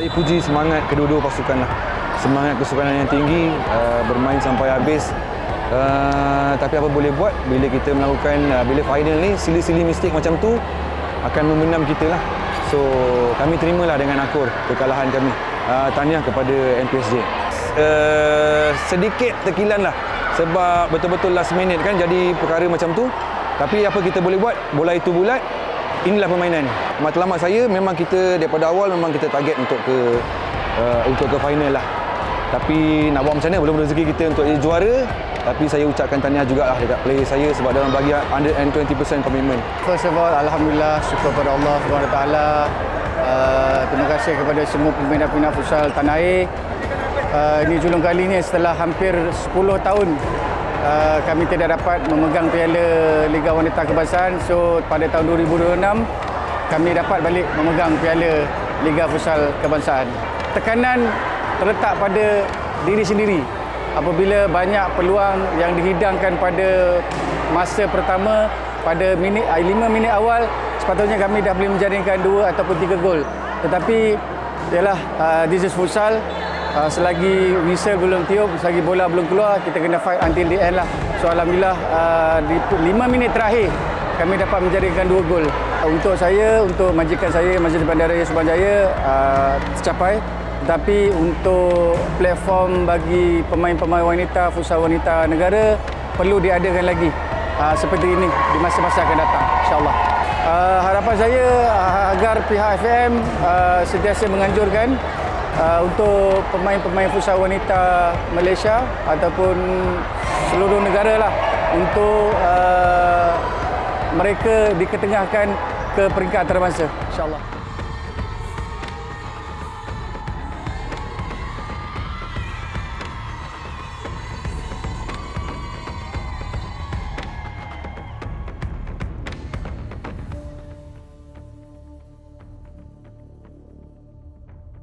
dipuji semangat kedua-dua pasukan lah. Semangat kesukanan yang tinggi, uh, bermain sampai habis. Uh, tapi apa boleh buat bila kita melakukan uh, bila final ni sili-sili mistik macam tu akan membenam kita lah. So kami terimalah dengan akur kekalahan kami. Uh, tahniah kepada NPSJ. Uh, sedikit tekilan lah sebab betul-betul last minute kan jadi perkara macam tu. Tapi apa kita boleh buat? Bola itu bulat. Inilah permainan. Matlamat saya memang kita daripada awal memang kita target untuk ke uh, untuk ke final lah. Tapi nak buat macam mana belum rezeki kita untuk jadi juara. Tapi saya ucapkan tahniah jugalah dekat player saya sebab dalam bagi 120% komitmen. First of all, Alhamdulillah, syukur kepada Allah SWT. Uh, terima kasih kepada semua pembina-pembina futsal Tanah Air. Uh, ini julung kali ini setelah hampir 10 tahun uh, kami tidak dapat memegang piala Liga Wanita Kebangsaan. So pada tahun 2026 kami dapat balik memegang piala Liga Futsal Kebangsaan. Tekanan terletak pada diri sendiri apabila banyak peluang yang dihidangkan pada masa pertama pada minit 5 minit awal sepatutnya kami dah boleh menjaringkan 2 ataupun 3 gol tetapi ialah uh, this is futsal uh, selagi whistle belum tiup selagi bola belum keluar kita kena fight until the end lah. So alhamdulillah uh, di 5 minit terakhir kami dapat menjaringkan 2 gol. Untuk saya untuk majikan saya Majlis Bandaraya Subang Jaya uh, tercapai. Tapi untuk platform bagi pemain-pemain wanita, futsal wanita negara perlu diadakan lagi. Uh, seperti ini di masa-masa akan datang insyaAllah. Uh, harapan saya uh, agar pihak FM uh, sentiasa menganjurkan uh, untuk pemain-pemain futsal wanita Malaysia ataupun seluruh negara lah untuk uh, mereka diketengahkan ke peringkat antarabangsa insyaAllah.